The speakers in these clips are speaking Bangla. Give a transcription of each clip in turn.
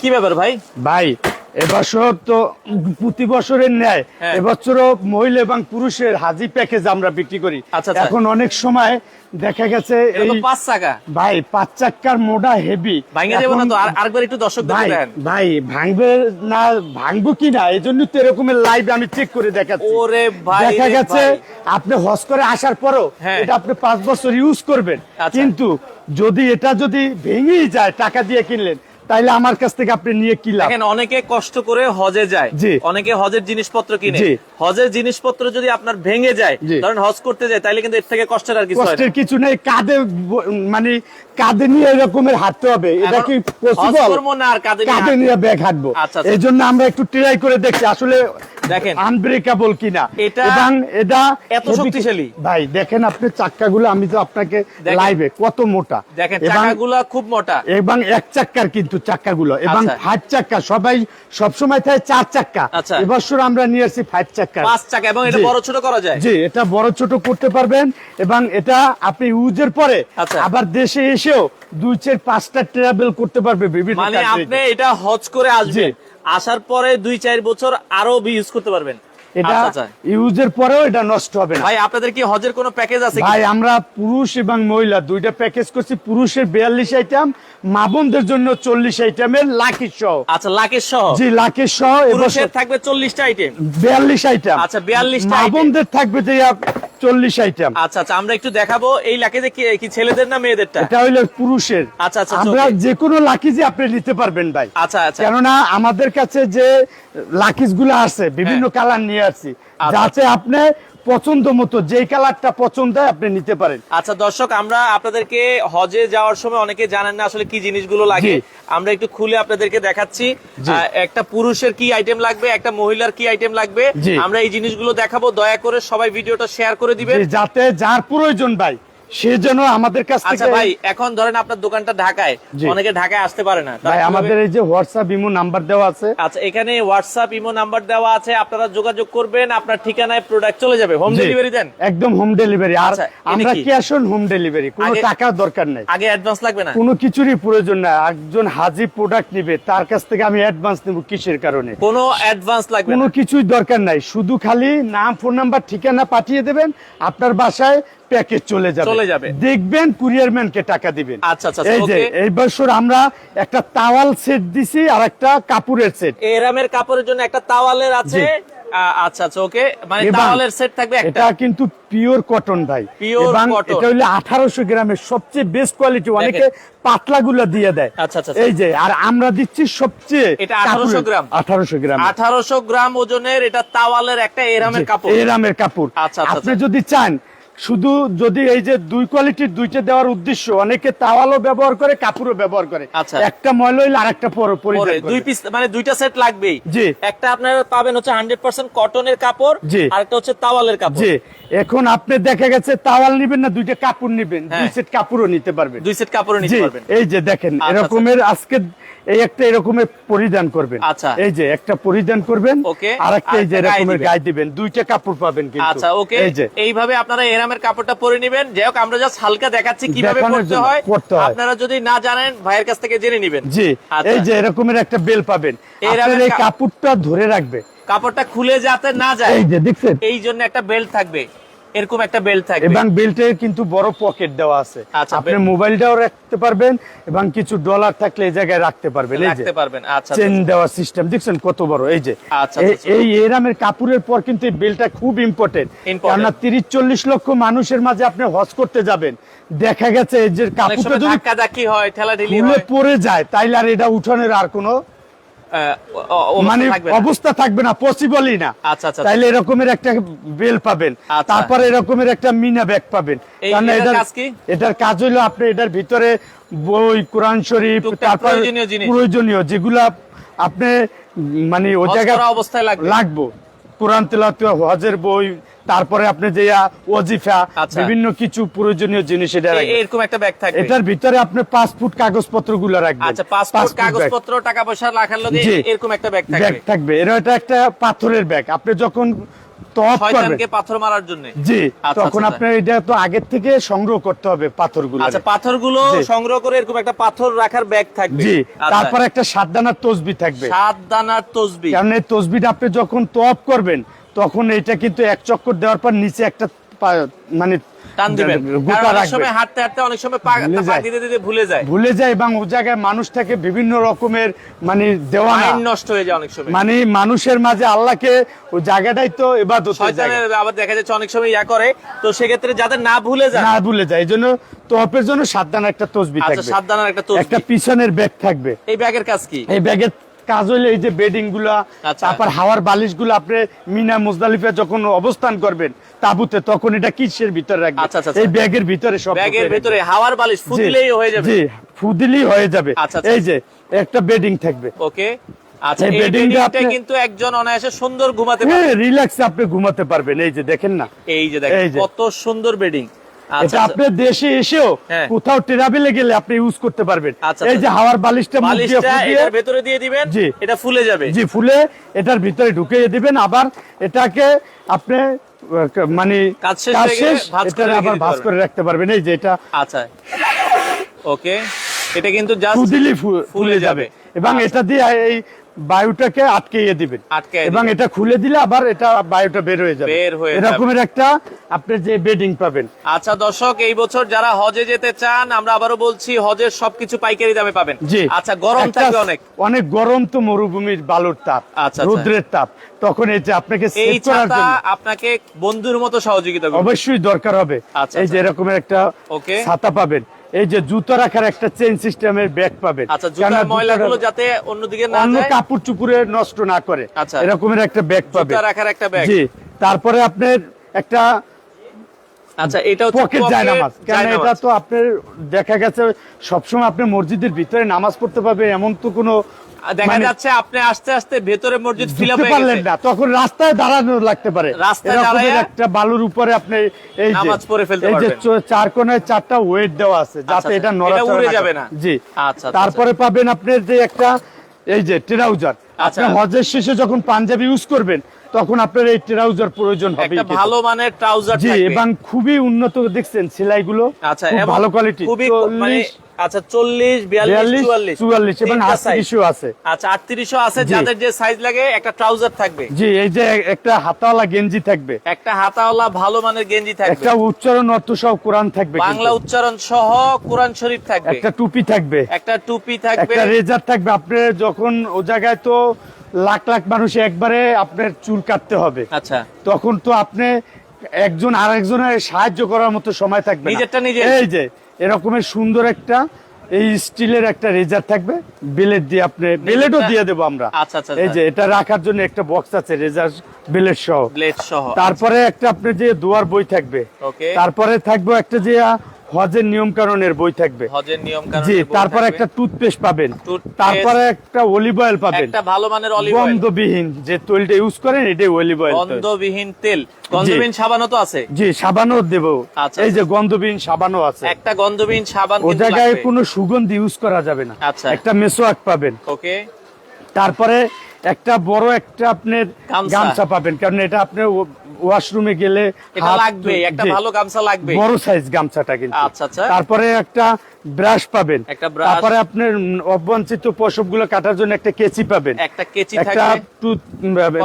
কি ব্যাপার ভাই? ভাই এবছর তো প্রতি বছরের ন্যায় হ্যাঁ। এবছরও মহিলা এবং পুরুষের হাজি প্যাকেজ আমরা বিক্রি করি। আচ্ছা, আচ্ছা। এখন অনেক সময় দেখা গেছে এই পাঁচ চাকা। ভাই পাঁচ চাক্কার মোটা হেভি। ভাঙে যাব না তো? আর আরেকবার একটু দর্শক ভাই ভাই ভাঙবে না ভাঙবো কি না? এই জন্য তো এরকমের লাইভ আমি চেক করে দেখাচ্ছি। ওরে ভাই দেখা গেছে আপনি হজ করে আসার পরও হ্যাঁ। এটা আপনি পাঁচ বছর ইউজ করবেন। আচ্ছা। কিন্তু যদি এটা যদি ভেঙেই যায় টাকা দিয়ে কিনলেন তাইলে আমার কাছ থেকে আপনি নিয়ে কি লাভ দেখেন অনেকে কষ্ট করে হজে যায়। অনেকে হজের জিনিসপত্র কিনে। হজের জিনিসপত্র যদি আপনার ভেঙে যায়। ধরেন হজ করতে যায় তাইলে কিন্তু এর থেকে কষ্টের আর কিছু কষ্টের কিছু নেই কাঁধে মানে কাঁধে নিয়ে এরকমের হাঁটতে হবে এটা কি হজ পসিবল না আর কাঁধে নিয়ে ব্যাগ হাঁটবো আচ্ছা, আচ্ছা। এই জন্য আমরা একটু ট্রাই করে দেখছি আসলে দেখেন। আনব্রেকেবল কিনা এটা এবং এটা এত শক্তিশালী। ভাই দেখেন আপনি চাক্কাগুলো আমি তো আপনাকে। লাইভে কত মোটা দেখেন চাকাগুলা খুব মোটা এবং এক চাক্কার কিন্তু চাক্কাগুলো এবং আচ্ছা। ফাইভ চাক্কা সবাই সবসময় থাকে চার চাক্কা। আচ্ছা। এবছর আমরা নিয়ে আসছি ফাইভ চাক্কা। পাঁচ চাকা এবং এটা বড় ছোট করা যায়? জি এটা বড় ছোট করতে পারবেন এবং এটা আপনি ইউজের পরে আচ্ছা। আবার দেশে এসেও দুই চার পাঁচটা ট্রাভেল করতে পারবে বিভিন্ন মানে আপনি এটা হজ করে আসবেন। আসার পরে দুই চার বছর আরও ইউজ করতে পারবেন। এটা। ইউজের পরেও এটা নষ্ট হবে না। ভাই আপনাদের কি হজের কোনো প্যাকেজ আছে ভাই আমরা পুরুষ এবং মহিলা দুইটা প্যাকেজ করছি পুরুষের বিয়াল্লিশ আইটেম মা বোনদের জন্য চল্লিশ আইটেমের লাকি সহ আচ্ছা লাকি সহ জি লাকি সহ পুরুষের থাকবে চল্লিশটা আইটেম বিয়াল্লিশ আইটেম আচ্ছা, 42 টা মা বোনদের থাকবে যে চল্লিশ আইটেম আচ্ছা আচ্ছা আমরা একটু দেখাবো এই লাকিজে কি ছেলেদের না মেয়েদেরটা এটা হইল পুরুষের। আচ্ছা, আচ্ছা, আমরা. যে কোনো লাকিজে আপনি নিতে পারবেন ভাই। আচ্ছা আচ্ছা। কেননা আমাদের কাছে যে লাকিজগুলো আছে বিভিন্ন কালার নিয়ে আসছি আচ্ছা। যাতে আপনি পছন্দ মতো যে কালারটা পছন্দ হয় আপনি নিতে পারেন। আচ্ছা দর্শক আমরা আপনাদেরকে হজে যাওয়ার সময় অনেকে জানেন না আসলে কি জিনিসগুলো লাগে। আমরা একটু খুলে আপনাদেরকে দেখাচ্ছি। একটা পুরুষের কি আইটেম লাগবে একটা মহিলার কি আইটেম লাগবে। আমরা এই জিনিসগুলো দেখাবো। দয়া করে সবাই ভিডিওটা শেয়ার করে দিবেন। যাতে যার প্রয়োজন ভাই। সে যেন আমাদের কাছ আচ্ছা থেকে ভাই এখন ধরেন আপনার দোকানটা ঢাকায় অনেকে ঢাকায় আসতে পারে না। ভাই আমাদের এই যে হোয়াটসঅ্যাপ ইমো নাম্বার দেওয়া আছে। আচ্ছা এখানে হোয়াটসঅ্যাপ ইমো নাম্বার দেওয়া আছে আপনারা যোগাযোগ করবেন আপনার ঠিকানায় প্রোডাক্ট চলে যাবে। হোম ডেলিভারি দেন। একদম হোম ডেলিভারি আর আচ্ছা, আমরা ক্যাশ অন হোম ডেলিভারি কোনো টাকার দরকার নাই। আগে অ্যাডভান্স লাগবে না? কোনো কিছুরই প্রয়োজন নাই। একজন হাজি প্রোডাক্ট নিবে তার কাছ থেকে আমি অ্যাডভান্স নেব কিসের কারণে? কোনো অ্যাডভান্স লাগবে কোনো না কিছুই দরকার নাই। শুধু খালি নাম ফোন নাম্বার ঠিকানা পাঠিয়ে দেবেন। আপনার বাসায় প্যাকেজ চলে যাবে। চলে যাবে। দেখবেন কুরিয়ার ম্যানকে টাকা দিবেন। আচ্ছা, আচ্ছা, এই যে এই বছর আমরা একটা তাওয়াল সেট দিছি আর একটা কাপড়ের সেট। এরামের কাপড়ের জন্য একটা তাওয়ালের আছে। আচ্ছা আচ্ছা ওকে। মানে তাওয়ালের সেট থাকবে একটা। এটা কিন্তু পিওর কটন ভাই। Pure এবং এটা হলো আঠারোশো গ্রামের সবচেয়ে বেস্ট কোয়ালিটি অনেকে পাতলা গুলো দিয়ে দেয়। আচ্ছা, আচ্ছা, আচ্ছা। এই যে আর আমরা দিচ্ছি সবচেয়ে এটা 1800 গ্রাম। আঠারোশো গ্রাম আঠারোশো গ্রাম ওজনের এটা তাওয়ালের একটা এরামের কাপড়। এরামের কাপড়। আচ্ছা, আচ্ছা, আপনি আচ্ছা। যদি চান শুধু যদি এই যে দুই কোয়ালিটির দুইটা দেওয়ার উদ্দেশ্য অনেকে তাওয়ালও ব্যবহার করে কাপড়ও ব্যবহার করে। আচ্ছা। একটা ময়লা হইলে আরেকটা পর দুই পিস মানে দুইটা সেট লাগবেই। জি। একটা আপনারা পাবেন হচ্ছে হান্ড্রেড পার্সেন্ট কটনের কাপড় জি। আর একটা হচ্ছে তাওয়ালের কাপড়। জি। এখন আপনি দেখা গেছে তাওয়াল নিবেন না দুইটা কাপড় নিবেন। দুই হ্যাঁ। সেট কাপড়ও নিতে পারবেন। দুই সেট কাপড় নিতে পারবেন। এই যে দেখেন আচ্ছা, এরকমের আজকে এই একটা এরকমের পরিধান করবেন। আচ্ছা। এই যে একটা পরিধান করবেন ওকে। আর একটা এই যে এরকমের গায়ে দিবেন। দুইটা কাপড় পাবেন কিন্তু। আচ্ছা ওকে। এই যে। এইভাবে আপনারা এরামের কাপড়টা পরে নেবেন। যাই হোক আমরা জাস্ট হালকা দেখাচ্ছি কীভাবে করতে হয়। আপনারা যদি না জানেন ভাইয়ের কাছ থেকে জেনে নেবেন। জি আচ্ছা। এই যে এরকমের একটা বেল পাবেন। আপনার এই কাপড়টা ধরে রাখবে। কাপড়টা খুলে যাতে না যায়। এই যে দেখছেন? এই জন্য একটা বেল্ট থাকবে। এরকম একটা বেল্ট থাকবে। এবং বেল্টের কিন্তু বড় পকেট দেওয়া আছে। আচ্ছা, আপনি মোবাইলটাও রাখতে পারবেন এবং কিছু ডলার থাকলে এই জায়গায় রাখতে পারবেন। এই যে রাখতে পারবেন। আচ্ছা চেন দেওয়ার সিস্টেম দেখছেন কত বড়? এই যে আচ্ছা, এই- আচ্ছা। এরামের কাপুরের পর কিন্তু এই বেলটা খুব ইম্পর্টেন্ট. কেননা তিরিশ চল্লিশ লক্ষ মানুষের মাঝে আপনি হজ করতে যাবেন। দেখা গেছে এই যে কাপড়টা যদি হয় ঠেলাঠেলি খুলে হয়। পড়ে যায় তাইলে আর এটা উঠানোর আর কোনো মানে অবস্থা থাকবে না পসিবলই না। আচ্ছা, আচ্ছা, তাইলে এরকমের একটা বেল পাবেন। তারপরে এরকমের একটা মিনা ব্যাগ পাবেন। এটার কাজ হলো হইল আপনি এটার ভিতরে বই কোরআন শরীফ তারপর প্রয়োজনীয়। যেগুলা আপনি মানে ওই জায়গায় লাগবে। কোরআন তেলাওয়াত হজের বই তারপরে আপনি যে ওজিফা আচ্ছা। বিভিন্ন কিছু প্রয়োজনীয় জিনিস এটা এরকম একটা ব্যাগ থাকে এটার ভিতরে আপনি পাসপোর্ট কাগজপত্রগুলো রাখবেন। আচ্ছা পাসপোর্ট কাগজপত্র টাকা পয়সা রাখার লগে এরকম একটা ব্যাগ ব্যাগ থাকবে। থাকবে। এটা একটা পাথরের ব্যাগ আপনি যখন তওয়াফ করবেন পাথর মারার জন্য। জি আচ্ছা, তখন আচ্ছা। আপনার এটা তো আগের থেকে সংগ্রহ করতে হবে পাথরগুলো আচ্ছা পাথরগুলো জি। সংগ্রহ করে এরকম একটা পাথর রাখার ব্যাগ থাকবে। জি আচ্ছা, তারপর একটা সাত দানার তসবি থাকবে। সাত দানার তসবি। কারণ এই তসবিটা আপনি যখন তপ করবেন তখন এটা কিন্তু এক চক্কর দেওয়ার পর নিচে একটা মানে টান দিবেন। অনেক সময় হাঁটতে হাঁটতে অনেক সময় পা ভুলে পা যায়। দিতে দিতে ভুলে যায়। ভুলে যায় এবং ও জায়গায় মানুষ বিভিন্ন রকমের মানে দেওয়া নষ্ট হয়ে যায় অনেক সময়। মানে মানুষের মাঝে আল্লাহকে ওই জায়গাটাই তো শয়তানের আবার দেখা যাচ্ছে অনেক সময় ইয়া করে তো সেক্ষেত্রে যাতে না ভুলে যায়। না ভুলে যায় এই জন্য তোয়াপের জন্য দানার একটা তসবি আচ্ছা থাকবে। একটা তসবি। একটা পিছনের ব্যাগ থাকবে। এই ব্যাগের কাজ কি? এই ব্যাগের কাজ হইলে এই যে বেডিংগুলা আচ্ছা। তারপর হাওয়ার বালিশগুলো আপনি মিনা মুজদালিফে যখন অবস্থান করবেন তাবুতে তখন এটা কিসের ভিতরে রাখবেন? আচ্ছা, আচ্ছা। এই ব্যাগের ভিতরে সব ব্যাগের ভেতরে হাওয়ার বালিশ ফুদিলেই হয়ে যাবে। জি ফুদিলেই হয়ে যাবে। এই যে একটা বেডিং থাকবে। ওকে। আচ্ছা এই বেডিংটা আপনি- কিন্তু একজন অনায়াসে সুন্দর ঘুমাতে হ্যাঁ রিল্যাক্সে আপনি ঘুমাতে পারবেন। এই যে দেখেন না। এই যে দেখেন কত সুন্দর বেডিং এটা আচ্ছা। আপনি দেশে এসেও হ্যাঁ। কোথাও ট্রাভেলে গেলে আপনি ইউজ করতে পারবেন। আচ্ছা, এই যে আচ্ছা। হাওয়ার বালিশটা বালিশটা এটার ভেতরে দিয়ে দিবেন জি। এটা ফুলে যাবে। জি ফুলে এটার ভিতরে ঢুকিয়ে দিবেন। আবার এটাকে আপনি মানে কাজ শেষ এটা আবার ভাঁজ করে রাখতে পারবেন। এই যে এটা আচ্ছা। ওকে। এটা কিন্তু জাস্ট ফুলে যাবে। এবং আচ্ছা। এটা দিয়ে এই বায়ুটাকে আটকেয়ে দিবেন এবং এটা খুলে দিলে আবার এটা বায়ুটা বের হয়ে যাবে। বের হয়ে এরকমের একটা আপনি যে বেডিং পাবেন। আচ্ছা দর্শক এই বছর যারা হজে যেতে চান আমরা আবারও বলছি হজের সবকিছু পাইকারি দামে পাবেন। জি। আচ্ছা গরম থাকবে অনেক। অনেক গরম তো মরুভূমির বালুর তাপ আচ্ছা, আচ্ছা। রৌদ্রের তাপ। তখন এই যে আপনাকে এই সেভ করার ছাতা জন্য। আপনাকে বন্ধুর মতো সহযোগিতা অবশ্যই দরকার হবে। আচ্ছা, এই যে আচ্ছা। এরকমের একটা ওকে। ছাতা পাবেন। এই যে জুতো রাখার একটা চেন সিস্টেমের ব্যাগ পাবেন। আচ্ছা জুতার ময়লাগুলো যাতে অন্যদিকে না অন্য কাপড় চুপুরে নষ্ট না করে। আচ্ছা। এরকমের একটা ব্যাগ পাবেন। জুতা রাখার একটা ব্যাগ জি। তারপরে আপনার একটা আচ্ছা এটা পকেট যায় নামাজ কারণ এটা তো আপনার দেখা গেছে সবসময় আপনি মসজিদের ভিতরে নামাজ পড়তে পারবে এমন তো কোনো দেখা মানে যাচ্ছে আপনি আস্তে আস্তে ভেতরে মসজিদ ফিল হয়ে পারলেন না তখন রাস্তায় দাঁড়ানো লাগতে পারে। রাস্তায় একটা বালুর উপরে আপনি এই যে নামাজ পড়ে ফেলতে এই যে চার কোনায় চারটা ওয়েট দেওয়া আছে যাতে আচ্ছা, এটা নড়াচড়া উড়ে যাবে না। জি। আচ্ছা, আচ্ছা, তারপরে পাবেন আপনি যে একটা এই যে ট্রাউজার। আচ্ছা। আপনি হজের শেষে যখন পাঞ্জাবি ইউজ করবেন তখন আপনার এই ট্রাউজার প্রয়োজন হবে একটা ভালো মানের ট্রাউজার থাকবে। এবং খুবই উন্নত দেখছেন সেলাইগুলো আচ্ছা ভালো কোয়ালিটি খুবই মানে আচ্ছা চল্লিশ বিয়াল্লিশ বিয়াল্লিশ চুয়াল্লিশ। চুয়াল্লিশ এবং তিনটা size। আটত্রিশও আছে। আচ্ছা আটত্রিশও আছে যাদের যে সাইজ লাগে একটা ট্রাউজার থাকবে। জি এই যে একটা হাতাওয়ালা গেঞ্জি থাকবে। একটা হাতাওয়ালা ভালো মানের গেঞ্জি থাকবে। একটা উচ্চারণ অর্থ সহ কোরআন থাকবে বাংলা উচ্চারণ সহ কোরআন শরীফ থাকবে। একটা টুপি থাকবে। একটা টুপি থাকবে। একটা রেজার থাকবে। আপনি যখন ও জায়গায় তো লাখ লাখ মানুষ একবারে আপনার চুল কাটতে হবে। আচ্ছা। তখন তো আপনি একজন আরেকজনের সাহায্য করার মতো সময় থাকবে নিজেরটা নিজে। এই যে এরকমের সুন্দর একটা এই স্টিলের একটা রেজার থাকবে। বেলেট দিয়ে আপনি বেলেটও দিয়ে দেবো আমরা। আচ্ছা, আচ্ছা, এই আচ্ছা। যে এটা রাখার জন্য একটা বক্স আছে রেজার বেলেট সহ। ব্লেড সহ তারপরে একটা আপনি যে দুয়ার বই থাকবে তারপরে থাকবে একটা যে হজের নিয়ম কানুনের বই থাকবে। হজের নিয়ম কানুন জি তারপরে একটা টুথপেস্ট পাবেন। তারপরে একটা অলিভ অয়েল পাবেন। একটা ভালো মানের অলিভ অয়েল গন্ধবিহীন যে তৈলটা ইউজ করেন এটাই অলিভ অয়েল গন্ধবিহীন তেল। গন্ধবিহীন সাবানও তো আছে। জি সাবানও দেব। আচ্ছা, এই যে গন্ধবিহীন সাবানও আছে। একটা গন্ধবিহীন সাবান ও জায়গায় কোনো সুগন্ধি ইউজ করা যাবে না। আচ্ছা। একটা মেসোয়াক পাবেন। ওকে তারপরে একটা বড় একটা আপনার গামছা। পাবেন কারণ এটা আপনি ওয়াশরুমে গেলে এটা লাগবে একটা ভালো গামছা লাগবে। বড় সাইজ গামছাটা কিন্তু। আচ্ছা, আচ্ছা। তারপরে একটা ব্রাশ পাবেন। তারপরে আপনার অবাঞ্ছিত পশমগুলো কাটার জন্য একটা কেচি পাবেন। একটা কেচি একটা থাকবে। টুথ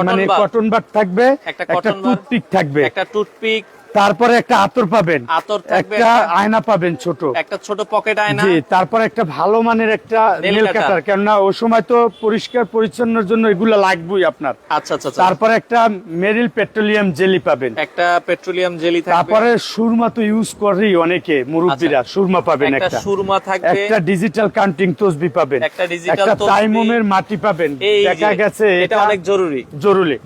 মানে কটন বার থাকবে একটা একটা টুথপিক থাকবে। একটা টুথপিক তারপরে একটা আতর পাবেন। আতর একটা। আয়না পাবেন ছোট। একটা ছোট পকেট আয়না। জি তারপরে একটা ভালো মানের একটা নেল কাটার কেননা ওই সময় তো পরিষ্কার পরিচ্ছন্নের জন্য এগুলো লাগবেই আপনার। আচ্ছা আচ্ছা আচ্ছা। তারপরে একটা মেরিল পেট্রোলিয়াম জেলি পাবেন। একটা পেট্রোলিয়াম জেলি থাকবে। তারপরে সুরমা তো ইউজ করেই অনেকে মুরব্বীরা সুরমা পাবেন একটা সুরমা থাকবে। একটা ডিজিটাল কাউন্টিং তসবি পাবেন। একটা digital একটা তসবি। তাইমুমের মাটি পাবেন। দেখা গেছে এটা অনেক জরুরি। জরুরি।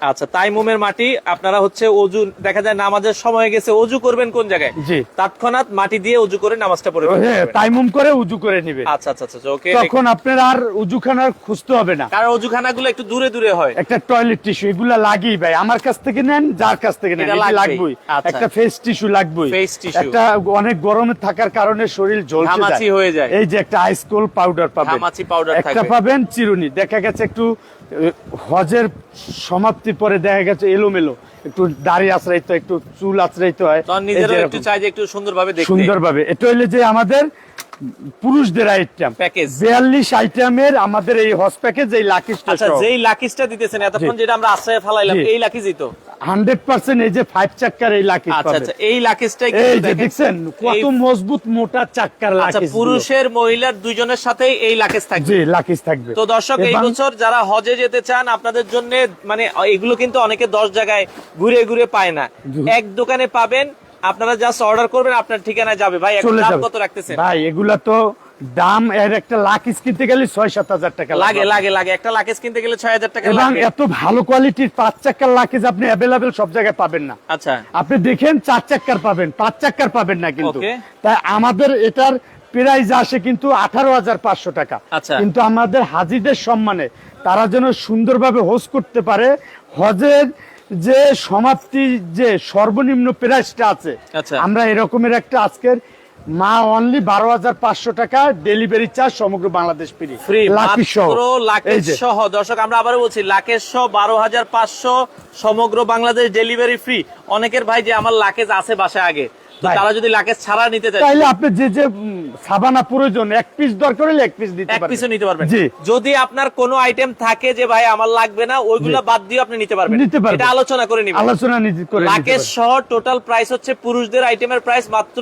আচ্ছা তাইমুমের মাটি আপনারা হচ্ছে অজু দেখা যায় নামাজের সময় গেছে অজু করবেন কোন জায়গায়? জি। তৎক্ষণাৎ মাটি দিয়ে অজু করে নামাজটা পড়ে হ্যাঁ তাইমুম করে করে নিবে। আচ্ছা আচ্ছা আচ্ছা ওকে তখন আপনার আর খুঁজতে হবে না। কারণ অজুখানাগুলো একটু দূরে দূরে হয়। একটা টয়লেট টিস্যু এগুলা লাগেই ভাই। আমার কাছ থেকে নেন যার কাছ থেকে নেন লাগবেই। আচ্ছা। একটা ফেস টিস্যু লাগবেই। Face tissue। একটা অনেক গরমে থাকার কারণে শরীর জ্বলছে হয়ে যায়। এই যে একটা আইস কোল পাউডার পাবেন। ঘামাচি powder একটা পাবেন চিরুনি। দেখা গেছে একটু হজের সমাপ্তির পরে দেখা গেছে এলোমেলো। একটু দাড়ি আশ্রাইতে একটু চুল আশ্রাইতে হয়। একটু। চাই যে একটু সুন্দরভাবে দেখতে। সুন্দরভাবে। এটা হইলে যে আমাদের পুরুষদের আইটেম প্যাকেজ বিয়াল্লিশ আইটেমের আমাদের এই হজ প্যাকেজ এই লাকিজটা আচ্ছা যেই লাকিসটা দিতেছেন এতক্ষণ যেটা আমরা আশ্রয় ফেলাইলাম এই লাকিজই তো। হান্ড্রেড পার্সেন্ট এই যে ফাইভ চাক্কার এই লাকিস আচ্ছা আচ্ছা এই লাকিসটাই এই যে দেখছেন কত মজবুত মোটা চাক্কার আচ্ছা লাকিস পুরুষের মহিলার দুইজনের সাথেই এই থাকবে। জি লাকিস থাকবে। তো দর্শক এই বছর যারা হজে যেতে চান আপনাদের জন্য মানে এগুলো কিন্তু অনেকে দশ জায়গায় ঘুরে ঘুরে পায় না। এক দোকানে পাবেন আপনারা জাস্ট অর্ডার করবেন আপনার ঠিকানায় যাবে। ভাই এখন দাম কত রাখতেছেন? ভাই এগুলা তো দাম এর একটা লাকিস কিনতে গেলে ছয় সাত হাজার টাকা লাগে লাগে লাগে। একটা লাকেজ কিনতে গেলে ছয় হাজার টাকা এবং এত ভালো কোয়ালিটির পাঁচ চাক্কার লাকিজ আপনি অ্যাভেলেবেল সব জায়গায় পাবেন না। আচ্ছা। আপনি দেখেন চার চাক্কার পাবেন পাঁচ চাক্কার পাবেন না কিন্তু। তাই আমাদের এটার প্রাইস আসে কিন্তু আঠারো হাজার পাঁচশো টাকা। আচ্ছা। কিন্তু আমাদের হাজিদের সম্মানে তারা যেন সুন্দরভাবে হোস করতে পারে হজের যে সমাপ্তি যে সর্বনিম্ন প্রাইসটা আছে আচ্ছা। আমরা এরকমের একটা আজকের মা অনলি বারো হাজার পাঁচশো টাকা ডেলিভারি চার্জ সমগ্র বাংলাদেশ ফ্রি ফ্রি লাকি সহ দর্শক আমরা আবার বলছি লাকেজ সহ বারো হাজার পাঁচশো সমগ্র বাংলাদেশ ডেলিভারি ফ্রি অনেকের ভাই যে আমার লাকেজ আছে বাসায় আগে। তারা যদি লাকেজ ছাড়া নিতে চায় তাইলে আপনি যে যে সাবানা প্রয়োজন এক পিস দরকার হলে এক পিস দিতে এক পিসও নিতে পারবেন। যদি আপনার কোনো আইটেম থাকে যে ভাই আমার লাগবে না ওইগুলা বাদ দিয়ে আপনি নিতে পারবেন। নিতে পারবেন। এটা আলোচনা করে নিবেন। আলোচনা নিজে করে লাকেজ সহ টোটাল প্রাইস হচ্ছে পুরুষদের আইটেমের প্রাইস মাত্র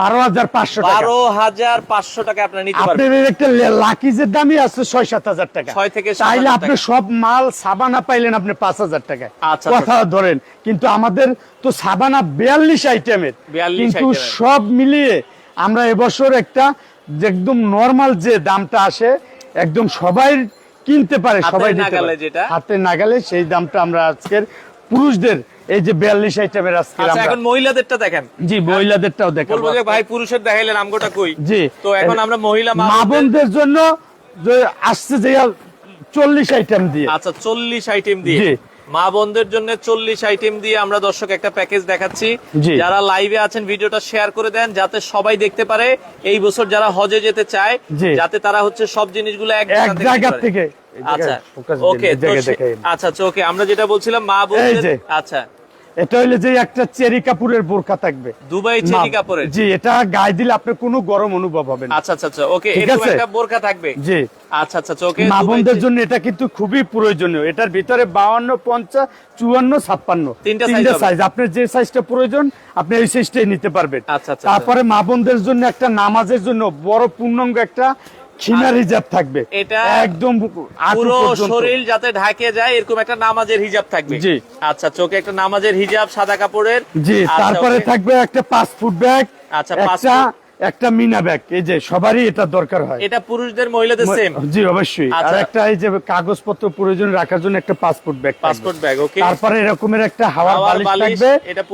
বারো হাজার পাঁচশো টাকা। বারো হাজার পাঁচশো টাকা আপনার নিতে পারবেন। আপনার একটা লাকিজের দামই আছে ছয় সাত হাজার টাকা। ছয় থেকে সাত তাইলে আপনি সব মাল সাবানা পাইলেন আপনি পাঁচ হাজার টাকায়। আচ্ছা, কথা ধরেন কিন্তু আমাদের তো সাবানা বিয়াল্লিশ আইটেমের 42 কিন্তু সব মিলিয়ে আমরা এবছর একটা একদম নর্মাল যে দামটা আসে একদম সবাই কিনতে পারে সবাই। হাতে নাগালে সেই দামটা আমরা আজকের পুরুষদের এই যে বিয়াল্লিশ আইটেমের আজকে আচ্ছা এখন মহিলাদেরটা দেখেন। জি মহিলাদেরটাও দেখাবো বলব যে ভাই পুরুষের দেখাইলেন আমগোটা কই? জি। তো এখন আমরা মহিলা মা বোনদের- জন্য যে আসছে যে চল্লিশ আইটেম দিয়ে। আচ্ছা চল্লিশ আইটেম দিয়ে। মা বোনদের জন্য চল্লিশ আইটেম দিয়ে আমরা দর্শক একটা প্যাকেজ দেখাচ্ছি। যারা লাইভে আছেন ভিডিওটা শেয়ার করে দেন যাতে সবাই দেখতে পারে এই বছর যারা হজে যেতে চায় যাতে তারা হচ্ছে সব জিনিসগুলো এক জায়গা থেকে। আচ্ছা ওকে। আচ্ছা আচ্ছা ওকে আমরা যেটা বলছিলাম মা বোনদের আচ্ছা। এটা হইলে যে একটা চেরি কাপুরের বোরকা থাকবে। দুবাই চেরি কাপড়ের জি এটা গায়ে দিলে আপনার কোনো গরম অনুভব হবে না। আচ্ছা আচ্ছা আচ্ছা ওকে এরকম একটা বোরকা থাকবে? জি। আচ্ছা আচ্ছা আচ্ছা, ওকে মা বোনদের জন্য এটা কিন্তু খুবই প্রয়োজনীয়। এটার ভিতরে বাউান্ন পঞ্চাশ চুয়ান্ন ছাপ্পান্ন। তিনটা size সাইজ আপনার যে সাইজটা প্রয়োজন আপনি এই সাইজটাই নিতে পারবেন। আচ্ছা, আচ্ছা, তারপরে মা বোনদের জন্য একটা নামাজের জন্য বড় পূর্ণাঙ্গ একটা খিনার হিজাব থাকবে। এটা একদম পুরো শরীর যাতে ঢাকে যায় এরকম একটা নামাজের হিজাব থাকবে। জি। আচ্ছা চোখে একটা নামাজের হিজাব সাদা কাপড়ের। জি আচ্ছা, তারপরে থাকবে একটা পাঁচ ফুট ব্যাগ আচ্ছা, পাঁচ একটা মিনা ব্যাগ এই যে সবারই এটা দরকার হয়। এটা পুরুষদের মহিলাদের সেম জি অবশ্যই। আর আচ্ছা। একটা এই যে কাগজপত্র প্রয়োজন রাখার জন্য একটা passport bag passport bag okay তারপরে এরকমের একটা হাওয়ার বালিশ থাকবে।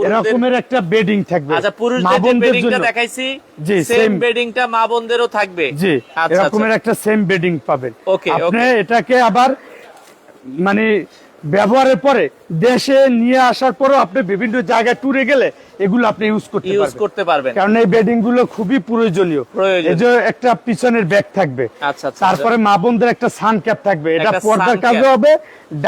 এরকমের একটা বেডিং থাকবে। আচ্ছা পুরুষদের যে বেডিংটা দেখাইছি জি, সেম বেডিংটা মা বোনদেরও থাকবে। জি আচ্ছা এরকমের আচ্ছা একটা সেম বেডিং পাবেন। ওকে, আপনি ওকে। এটাকে আবার মানে ব্যবহারের পরে দেশে নিয়ে আসার পরেও আপনি বিভিন্ন জায়গায় ট্যুরে গেলে এগুলো আপনি ইউজ করতে ইউজ করতে পারবেন। কারণ এই বেডিংগুলো খুবই প্রয়োজনীয়। এই যে একটা পিছনের ব্যাগ থাকবে। আচ্ছা আচ্ছা তারপরে মা বোনদের একটা সান ক্যাপ থাকবে। এটা পর্দার কাজে হবে।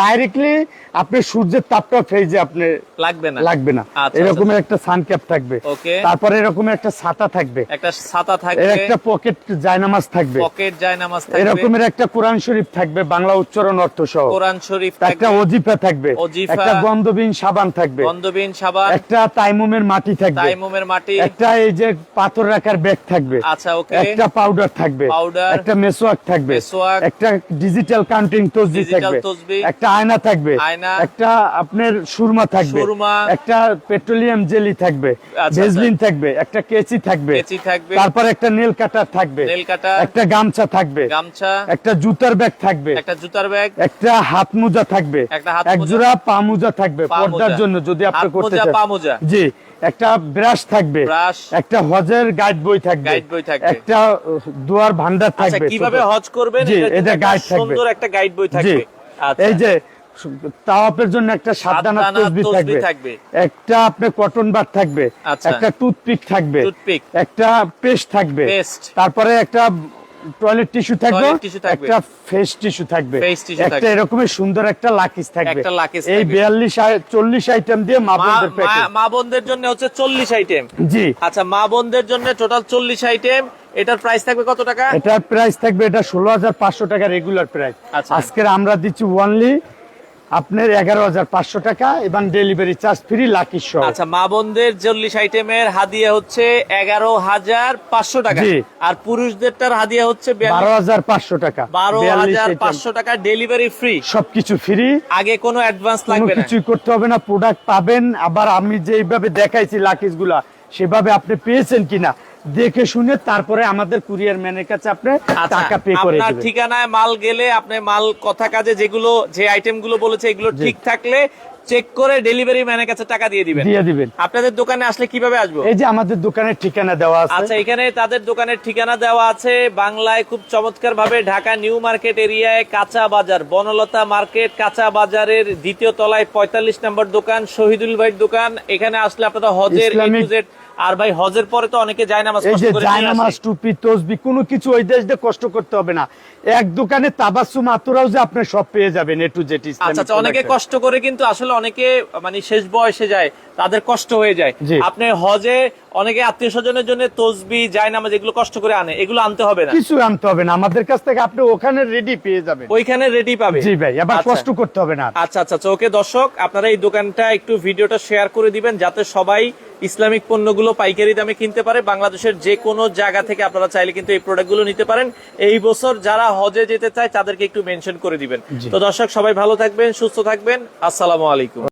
ডাইরেক্টলি আপনি সূর্যের তাপটা ফেজে আপনি লাগবে না। লাগবে না। আচ্ছা, এরকমের একটা সান ক্যাপ থাকবে। ওকে। তারপরে এরকমের একটা ছাতা থাকবে। একটা ছাতা থাকবে। একটা পকেট জায়নামাজ থাকবে। পকেট যায় নামাজ থাকবে। এরকমের একটা কোরআন শরীফ থাকবে বাংলা উচ্চারণ অর্থ সহ। কোরআন শরীফ একটা অজিফা থাকবে। একটা গন্ধবিন সাবান থাকবে। গন্ধবিন সাবান। একটা তাইমুমের মাটি থাকবে। তাইমুমের মাটি একটা এই যে পাথর রাখার ব্যাগ থাকবে। আচ্ছা ওকে একটা পাউডার থাকবে। Powder, একটা মেসোয়াক থাকবে। একটা ডিজিটাল কাউন্টিং তসবি থাকবে। একটা আয়না থাকবে। আয়না, একটা আপনার সুরমা থাকবে। সুরমা, একটা পেট্রোলিয়াম জেলি থাকবে। আচ্ছা, ভেজলিন থাকবে। একটা কেচি থাকবে। কেচি থাকবে। তারপর একটা নেল কাটার থাকবে। নেল কাটার, একটা গামছা থাকবে। গামছা। একটা জুতার ব্যাগ থাকবে। একটা জুতার ব্যাগ একটা হাত মোজা থাকবে। এক জোড়া পা মোজা থাকবে পর্দার জন্য যদি আপনি করতে চান। পা মোজা। জি। একটা ব্রাশ থাকবে একটা হজের গাইড বই থাকবে গাইড বই থাকবে। একটা দোয়ার ভান্ডার আচ্ছা থাকবে কীভাবে হজ করবেন এটা guide থাকবে। সুন্দর একটা গাইড বই থাকবে আচ্ছা এই যে তাওয়াপের জন্য একটা সাতদানা তসবি থাকবে। একটা আপনার কটন বার থাকবে আচ্ছা। একটা টুথপিক থাকবে। একটা পেস্ট থাকবে। তারপরে একটা টয়লেট টিস্যু থাকবে। একটা ফেস টিস্যু থাকবে একটা। এরকমের সুন্দর একটা লাকিস থাকবে। এই বিয়াল্লিশ চল্লিশ আইটেম দিয়ে মা বোনদের মা- বোনদের জন্য হচ্ছে চল্লিশ আইটেম জি। আচ্ছা মা বোনদের জন্য টোটাল চল্লিশ আইটেম এটার প্রাইস থাকবে কত টাকা? এটার প্রাইস থাকবে এটা ষোলো হাজার পাঁচশো টাকা রেগুলার প্রাইস আচ্ছা। আজকের আমরা দিচ্ছি ওনলি আপনার এগারো হাজার পাঁচশো টাকা এবং ডেলিভারি চার্জ ফ্রি লাকি সহ আচ্ছা মা বোনদের চল্লিশ আইটেমের হাদিয়া হচ্ছে এগারো হাজার পাঁচশো টাকা। আর পুরুষদেরটার হাদিয়া হচ্ছে বারো হাজার পাঁচশো টাকা। বারো হাজার পাঁচশো টাকা ডেলিভারি ফ্রি সবকিছু ফ্রি আগে কোনো অ্যাডভান্স লাগবে না। কিছুই করতে হবে না প্রোডাক্ট পাবেন। আবার আমি যেভাবে দেখাইছি লাকিসগুলা সেভাবে আপনি পেয়েছেন কিনা দেখে শুনে তারপরে আমাদের কুরিয়ার ম্যানের কাছে আপনি আচ্ছা, টাকা পে করে আপনার দিবেন। ঠিকানায় মাল গেলে আপনি মাল কথা কাজে যেগুলো যে আইটেমগুলো বলেছে এগুলো ঠিক থাকলে চেক করে ডেলিভারি ম্যানের কাছে টাকা দিয়ে দিবেন। দিয়ে দিবেন। আপনাদের দোকানে আসলে কীভাবে আসব? এই যে আমাদের দোকানের ঠিকানা দেওয়া আছে। আচ্ছা এখানে তাদের দোকানের ঠিকানা দেওয়া আছে। বাংলায় খুব চমৎকার ভাবে ঢাকা নিউ মার্কেট এরিয়ায় কাঁচা বাজার বনলতা মার্কেট কাঁচা বাজারের দ্বিতীয় তলায় পঁয়তাল্লিশ নম্বর দোকান শহীদুল ভাইয়ের দোকান। এখানে আসলে আপনারা হজের আর ভাই হজের পরে তো অনেকে যায় নামাজ এই যে জায়নামাজ টুপি তসবি কোনো কিছু ওই দেশ দিয়ে কষ্ট করতে হবে না। এক দোকানে তাবাসুম আতরাও যে আপনি সব পেয়ে যাবেন এ টু জেড আচ্ছা আচ্ছা অনেকে কষ্ট করে কিন্তু আসলে অনেকে মানে শেষ বয়সে যায় তাদের কষ্ট হয়ে যায়। আপনি হজে অনেকে আত্মীয় স্বজনের জন্য তসবি যায় নামাজ এগুলো কষ্ট করে আনে এগুলো আনতে হবে না। কিছু আনতে হবে না আমাদের কাছ থেকে আপনি ওখানে রেডি পেয়ে যাবেন। ওইখানে রেডি পাবে। জি ভাই আবার আচ্ছা। কষ্ট করতে হবে না। আচ্ছা আচ্ছা আচ্ছা, ওকে দর্শক আপনারা এই দোকানটা একটু ভিডিওটা শেয়ার করে দিবেন যাতে সবাই ইসলামিক পণ্যগুলো পাইকারি দামে কিনতে পারে। বাংলাদেশের যে কোনো জায়গা থেকে আপনারা চাইলে কিন্তু এই প্রোডাক্টগুলো নিতে পারেন। এই বছর যারা হজে যেতে চায় তাদেরকে একটু মেনশন করে দিবেন। তো দর্শক সবাই ভালো থাকবেন সুস্থ থাকবেন। আসসালামু আলাইকুম।